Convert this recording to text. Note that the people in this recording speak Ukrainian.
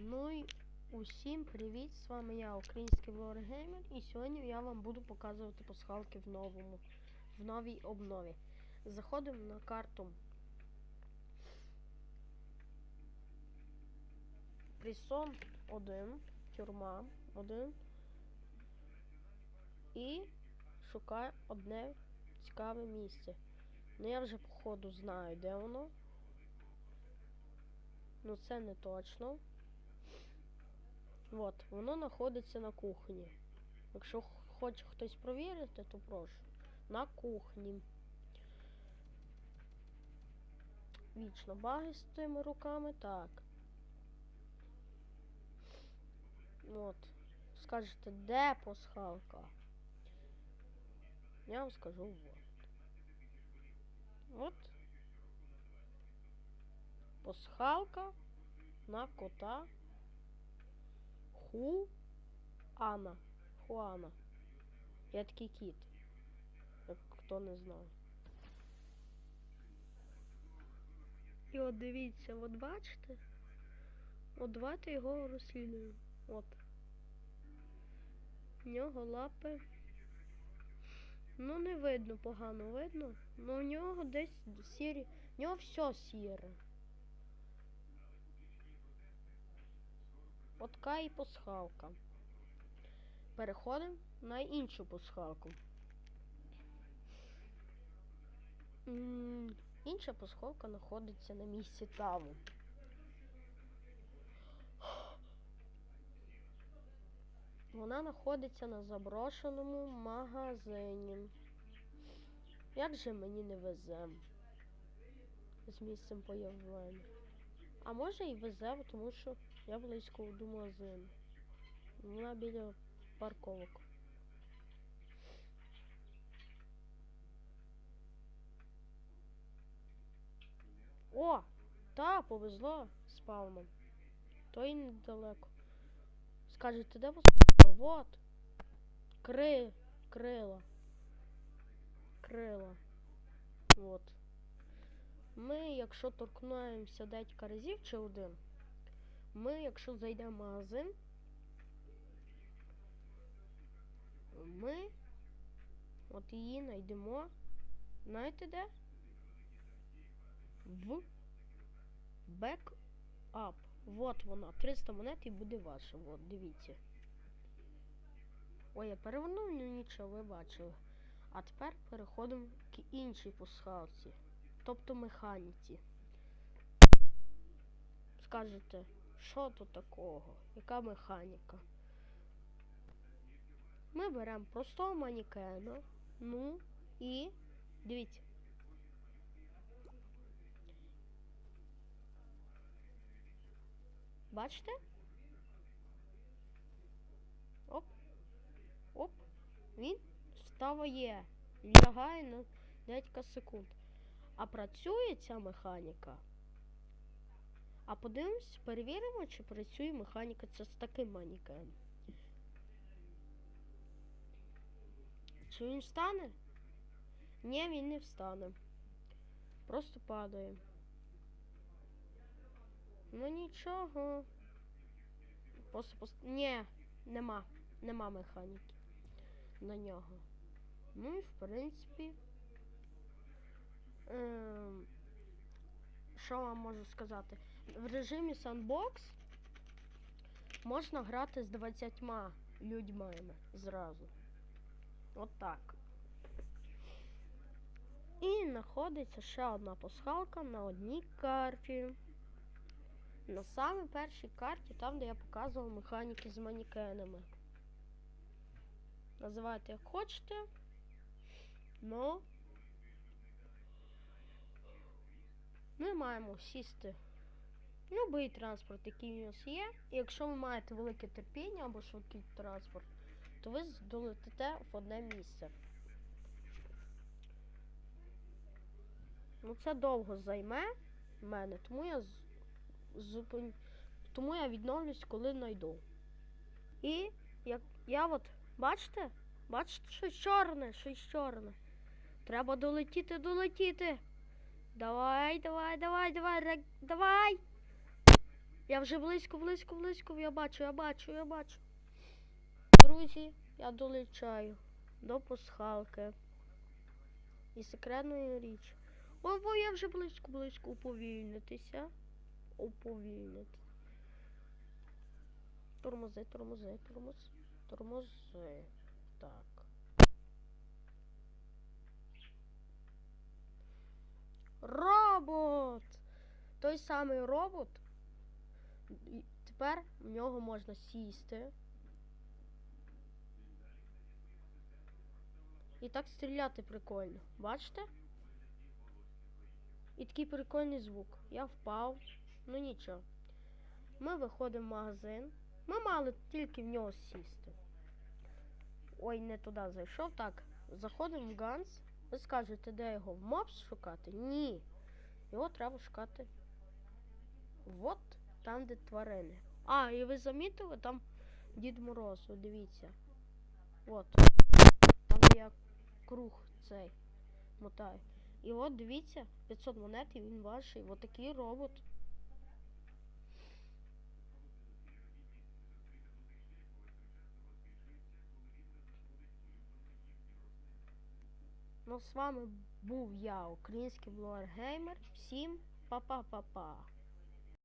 Ну і усім привіт! З вами я, український Wargamer, і сьогодні я вам буду показувати пасхалки в новому, в новій обнові. Заходимо на карту Прісон 1, тюрма 1 і шукаю одне цікаве місце. Ну я вже походу знаю, де воно. Ну це не точно. От, воно знаходиться на кухні. Якщо хоче хтось провірити, то прошу. На кухні. Вічно баги з тими руками, так. От. Скажете, де пасхалка? Я вам скажу вот. От. Пасхалка на кота. Хуана. Хуана. Я такий кіт. Як хто не знає. І от дивіться, от бачите? От давайте його розслідуємо. От. В нього лапи. Ну не видно, погано видно. Ну у нього десь сірі. У нього все сіре. От така і пасхалка. Переходимо на іншу пасхалку. Інша пасхалка знаходиться на місці таву. Вона знаходиться на заброшеному магазині. Як же мені не везе з місцем появлення? А може і везе, тому що я близько до магазину. Вона біля парковок. О! Та, повезло спавном. То й недалеко. Скажете, де пос- Вот. Кри... Крила. Крила. Вот. Ми, якщо торкнуємося декілька разів чи один, ми, якщо зайдемо в магазин, ми от її знайдемо. Знаєте де? В бекап. Вот вона. 300 монет і буде ваша. Вот, дивіться. Ой, я перевернув, ну нічого, ви бачили. А тепер переходимо к іншій пасхалці. Тобто механіці. Скажете, що тут такого? Яка механіка? Ми беремо простого манікена. Ну і дивіться. Бачите? Оп. Оп. Він вставає. Лягає на декілька секунд. А працює ця механіка. А подивимось, перевіримо, чи працює механіка це з таким манікеном. Чи він встане? Ні, він не встане. Просто падає. Ну нічого. Просто пост... Ні, нема. Нема механіки на нього. Ну і в принципі. Ем... Що вам можу сказати? В режимі Sandbox можна грати з 20 людьми зразу. От так. І знаходиться ще одна пасхалка на одній карті. На самій першій карті, там, де я показував механіки з манікенами. Називайте як хочете. Ну. Ми маємо сісти будь-який транспорт, який у нас є. І якщо ви маєте велике терпіння або швидкий транспорт, то ви долетите в одне місце. Ну це довго займе мене, тому я з- зупин... тому я відновлюсь, коли знайду. І як я от, бачите? Бачите, щось чорне, щось чорне. Треба долетіти, долетіти. Давай, давай, давай, давай, давай. Я вже близько, близько, близько. Я бачу, я бачу, я бачу. Друзі, я долучаю до пасхалки. І секретної річ. Ой, ой, я вже близько, близько уповільнитися. Уповільнити. Тормози, тормози, тормози. Тормози. Так. Робот! Той самий робот. Тепер в нього можна сісти. І так стріляти прикольно. Бачите? І такий прикольний звук. Я впав. Ну нічого. Ми виходимо в магазин. Ми мали тільки в нього сісти. Ой, не туди зайшов. Так, заходимо в Ганс. Ви скажете, де його? В мопс шукати? Ні. Його треба шукати. От там, де тварини. А, і ви замітили, там Дід Мороз, от дивіться. От. Там я круг цей мотаю. І от дивіться, 500 монет і він ваший. От такий робот. Ну, з вами був я, український блогер геймер. Всім па-па-па-па.